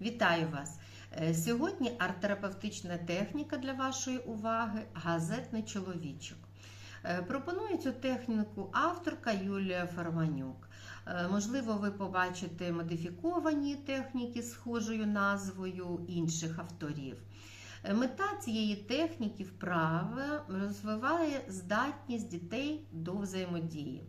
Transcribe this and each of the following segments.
Вітаю вас! Е, Сьогодні арт-терапевтична техніка для вашої уваги газетний чоловічок. Е, Пропоную цю техніку авторка Юлія Фарманюк. Е, Можливо, ви побачите модифіковані техніки схожою назвою інших авторів. Мета цієї техніки вправа розвиває здатність дітей до взаємодії.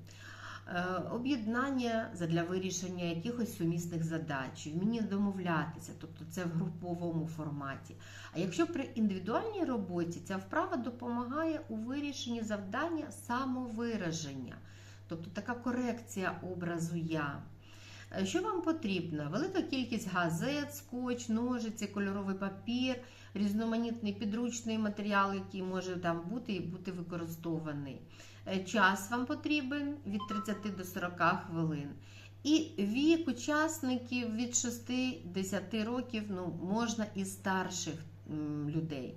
Е, Об'єднання для вирішення якихось сумісних задач, вміння домовлятися, тобто це в груповому форматі. А якщо при індивідуальній роботі ця вправа допомагає у вирішенні завдання самовираження, тобто така корекція образу я. Е, Що вам потрібно? Велика кількість газет, скотч, ножиці, кольоровий папір, різноманітний підручний матеріал, який може там бути і бути використований. Е, Час вам потрібен від 30 до 40 хвилин. І вік учасників від 6-10 років ну, можна і старших людей.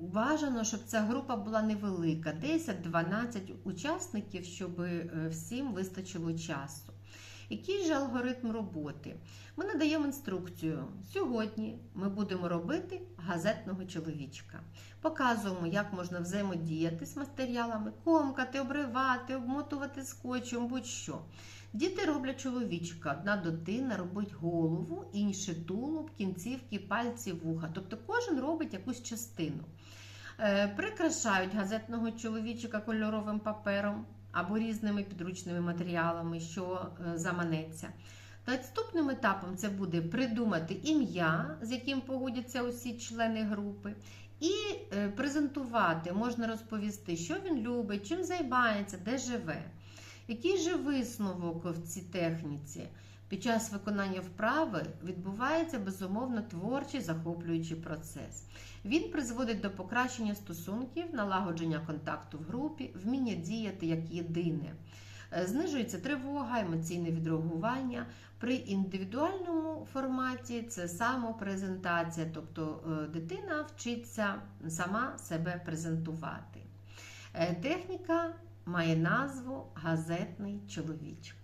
Бажано, щоб ця група була невелика, 10-12 учасників, щоб е, всім вистачило часу. Який же алгоритм роботи? Ми надаємо інструкцію. Сьогодні ми будемо робити газетного чоловічка. Показуємо, як можна взаємодіяти з матеріалами, комкати, обривати, обмотувати скотчем, будь-що. Діти роблять чоловічка. Одна дитина робить голову, інші тулуб, кінцівки, пальці, вуха. Тобто кожен робить якусь частину. Е, Прикрашають газетного чоловічика кольоровим папером або різними підручними матеріалами, що е, заманеться. Наступним етапом це буде придумати ім'я, з яким погодяться усі члени групи, і е, презентувати, можна розповісти, що він любить, чим займається, де живе. Який же висновок в цій техніці? Під час виконання вправи відбувається безумовно творчий захоплюючий процес. Він призводить до покращення стосунків, налагодження контакту в групі, вміння діяти як єдине. Е, Знижується тривога, емоційне відреагування. При індивідуальному форматі це самопрезентація, тобто е, дитина вчиться сама себе презентувати. Е, Техніка має назву газетний чоловічок.